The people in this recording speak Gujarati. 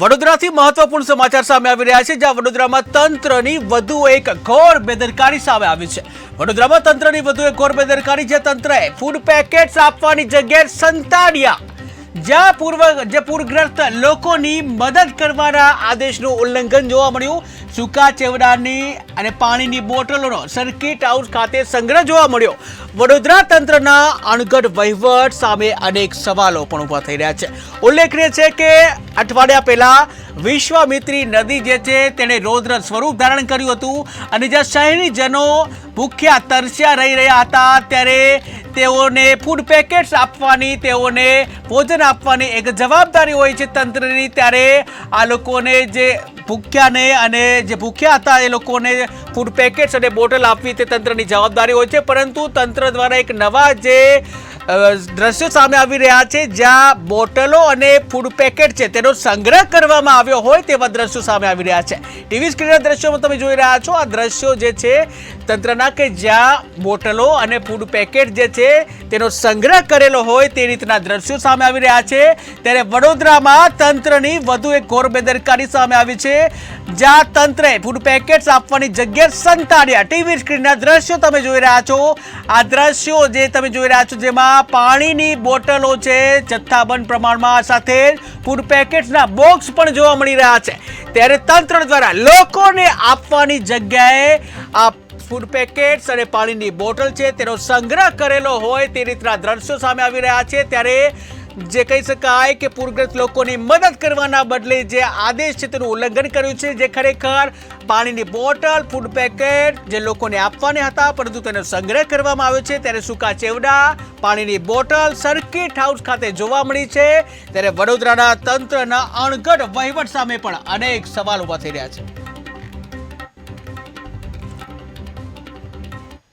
વડોદરાથી મહત્વપૂર્ણ સમાચાર સામે આવી રહ્યા છે, જ્યાં વડોદરામાં તંત્રની વધુ એક ઘોર બેદરકારી સામે આવી છે. વડોદરામાં તંત્રની વધુ એક ઘોર બેદરકારી છે તંત્રએ ફૂડ પેકેટ્સ આપવાની જગ્યાએ સંતાડ્યા. જ્યાં પૂર્વ જે પૂરગ્રસ્ત લોકોની મદદ કરવાના આદેશનું ઉલ્લંઘન જોવા મળ્યું. સૂકા ચેવડાની અને પાણીની બોટલોનો સર્કિટ હાઉસ ખાતે સંગ્રહ જોવા મળ્યો. વડોદરા તંત્રના અણઘડ વહીવટ સામે અનેક સવાલો પણ ઊભા થઈ રહ્યા છે. ઉલ્લેખનીય છે કે અઠવાડિયા પહેલા વિશ્વામિત્રી નદી જે છે તેણે રૌદ્ર સ્વરૂપ ધારણ કર્યું હતું અને જ્યાં શહેરીજનો ભૂખ્યા તરસ્યા રહી રહ્યા હતા, ત્યારે તેઓને ફૂડ પેકેટ્સ આપવાની, તેઓને ભોજન આપવાની એક જવાબદારી હોય છે તંત્રની, ત્યારે આ લોકોને જે ભૂખ્યાને અને જે ભૂખ્યા હતા એ લોકોને ફૂડ પેકેટ્સ અને બોટલ આપવી તે તંત્રની જવાબદારી હોય છે. પરંતુ તંત્ર દ્વારા એક નવા જે દ્રશ્યો સામે આવી રહ્યા છે, જ્યાં બોટલો અને ફૂડ પેકેટ છે તેનો સંગ્રહ કરવામાં આવ્યો હોય તેવા દ્રશ્યો સામે આવી રહ્યા છે. ટીવી સ્ક્રીનના દ્રશ્યોમાં તમે જોઈ રહ્યા છો, આ દ્રશ્યો જે છે તંત્રના કે જ્યાં બોટલો અને ફૂડ પેકેટ જે છે તેનો સંગ્રહ કરેલો હોય તે રીતના દ્રશ્યો સામે આવી રહ્યા છે. ત્યારે વડોદરામાં તંત્રની વધુ એક ઘોર બેદરકારી સામે આવી છે. જ્યાં તંત્રે ફૂડ પેકેટ્સ આપવાની જગ્યાએ સંતાડ્યા. ટીવી સ્ક્રીનના દ્રશ્યો તમે જોઈ રહ્યા છો. આ દ્રશ્યો જે તમે જોઈ રહ્યા છો જેમાં પાણીની બોટલો છે, જથ્થાબંધ પ્રમાણમાં સાથે ફૂડ પેકેટ્સના બોક્સ પણ જોવા મળી રહ્યા છે. ત્યારે તંત્ર દ્વારા લોકોને આપવાની જગ્યાએ આ ફૂડ પેકેટ્સ અને પાણીની બોટલ છે, તેનો સંગ્રહ કરેલો હોય તે રીતના દ્રશ્યો સામે આવી રહ્યા છે. ત્યારે જે કહી શકાય કે પૂરગ્રસ્ત લોકોની મદદ કરવાના બદલે જે આદેશ છે, તેનું ઉલ્લંઘન કર્યું છે. જે ખરેખર પાણીની બોટલ ફૂડ પેકેટ જે લોકોને આપવાના હતા, પરંતુ તેનો સંગ્રહ કરવામાં આવ્યો છે. ત્યારે સૂકા ચેવડા, પાણીની બોટલ સર્કિટ હાઉસ ખાતે જોવા મળી છે. ત્યારે વડોદરાના તંત્રના અણઘડ વહીવટ સામે પણ અનેક સવાલ ઊભા થઈ રહ્યા છે.